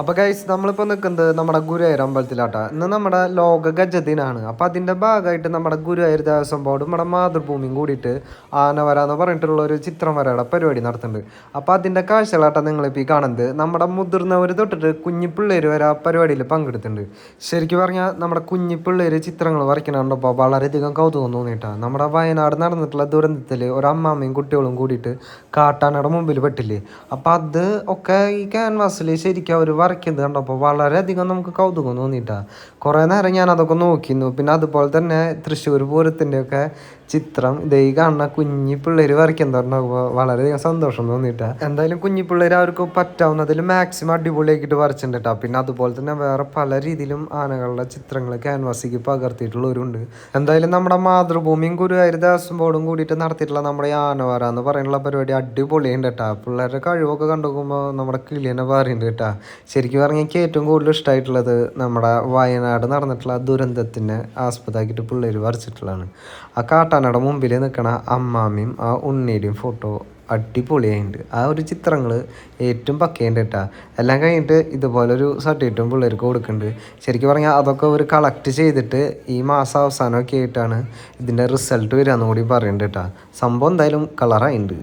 അപ്പോൾ ഗൈസ് നമ്മളിപ്പോൾ നിൽക്കുന്നത് നമ്മുടെ ഗുരുവായൂർ അമ്പലത്തിലാട്ടോ. ഇന്ന് നമ്മുടെ ലോക ഗജദിനാണ് അപ്പോൾ അതിന്റെ ഭാഗമായിട്ട് നമ്മുടെ ഗുരുവായൂർ ദേവസ്വം ബോർഡ് നമ്മുടെ മാതൃഭൂമിയും കൂടിയിട്ട് ആന വരാന്ന് പറഞ്ഞിട്ടുള്ള ഒരു ചിത്രം വരയുടെ പരിപാടി നടത്തുന്നുണ്ട്. അപ്പോൾ അതിന്റെ കാഴ്ചകളാട്ടോ നിങ്ങളിപ്പോൾ ഈ കാണുന്നത്. നമ്മുടെ മുതിർന്നവർ തൊട്ടിട്ട് കുഞ്ഞു പിള്ളേർ വരെ ആ പരിപാടിയിൽ പങ്കെടുത്തിട്ടുണ്ട്. ശരിക്കും പറഞ്ഞാൽ നമ്മുടെ കുഞ്ഞു പിള്ളേർ ചിത്രങ്ങൾ വരയ്ക്കണുണ്ടപ്പോൾ വളരെയധികം കൗതുകം തോന്നിയിട്ടാണ് നമ്മുടെ വയനാട് നടന്നിട്ടുള്ള ദുരന്തത്തിൽ ഒരു അമ്മാമ്മയും കുട്ടികളും കൂടിയിട്ട് കാട്ടാനയുടെ മുമ്പിൽ പെട്ടില്ലേ? അപ്പോൾ അത് ഒക്കെ ഈ ക്യാൻവാസിൽ ശരിക്കും അവർ വരയ്ക്കുന്നത് കണ്ടപ്പോൾ വളരെയധികം നമുക്ക് കൗതുകം തോന്നിയിട്ടാണ് കുറേ നേരം ഞാൻ അതൊക്കെ നോക്കിയിരുന്നു. പിന്നെ അതുപോലെ തന്നെ തൃശ്ശൂർ പൂരത്തിന്റെ ഒക്കെ ചിത്രം. ഇതേ കാണുന്ന കുഞ്ഞി പിള്ളേർ വരയ്ക്കാൻ പറഞ്ഞപ്പോൾ വളരെയധികം സന്തോഷം തോന്നിയിട്ടാ. എന്തായാലും കുഞ്ഞി പിള്ളേർ അവർക്ക് പറ്റാവുന്നതിൽ മാക്സിമം അടിപൊളിയാക്കിയിട്ട് വരച്ചിട്ടുണ്ട് കേട്ടോ പിന്നെ അതുപോലെ തന്നെ വേറെ പല രീതിയിലും ആനകളുടെ ചിത്രങ്ങൾ ക്യാൻവാസിക്ക് പകർത്തിയിട്ടുള്ളവരുണ്ട്. എന്തായാലും നമ്മുടെ മാതൃഭൂമിയും ഗുരുവായൂർ ദേവസ്വം ബോർഡും കൂടിയിട്ട് നടത്തിയിട്ടുള്ള നമ്മുടെ ആനവാര എന്ന് പറയുന്ന പരിപാടി അടിപൊളിയുണ്ട് കേട്ടോ പിള്ളേരുടെ കഴിവൊക്കെ കണ്ടുപോകുമ്പോൾ നമ്മുടെ കിളിയനെ പറയുന്നുണ്ട് കേട്ടോ ശരിക്കും പറഞ്ഞാൽ എനിക്ക് ഏറ്റവും കൂടുതൽ ഇഷ്ടമായിട്ടുള്ളത് നമ്മുടെ വയനാട് നടന്നിട്ടുള്ള ദുരന്തത്തിനെ ആസ്പദമാക്കിയിട്ട് പിള്ളേർ വരച്ചിട്ടുള്ളതാണ്. ആ കാട്ടാനയുടെ മുമ്പിൽ നിൽക്കണ അമ്മാമ്മയും ആ ഉണ്ണിയുടെയും ഫോട്ടോ അടിപൊളിയായിട്ടുണ്ട് ആ ഒരു ചിത്രങ്ങൾ ഏറ്റവും പക്കയുണ്ട് കേട്ടോ എല്ലാം കഴിഞ്ഞിട്ട് ഇതുപോലൊരു സർട്ടിഫിക്കറ്റും പിള്ളേർക്ക് കൊടുക്കുന്നുണ്ട് ശരിക്കും പറഞ്ഞാൽ അതൊക്കെ ഒരു കളക്ട് ചെയ്തിട്ട് ഈ മാസം അവസാനമൊക്കെ ആയിട്ടാണ് ഇതിന്റെ റിസൾട്ട് വരികയെന്ന് കൂടി പറയുന്നുണ്ട് കേട്ടോ സംഭവം എന്തായാലും കളറായിട്ടുണ്ട്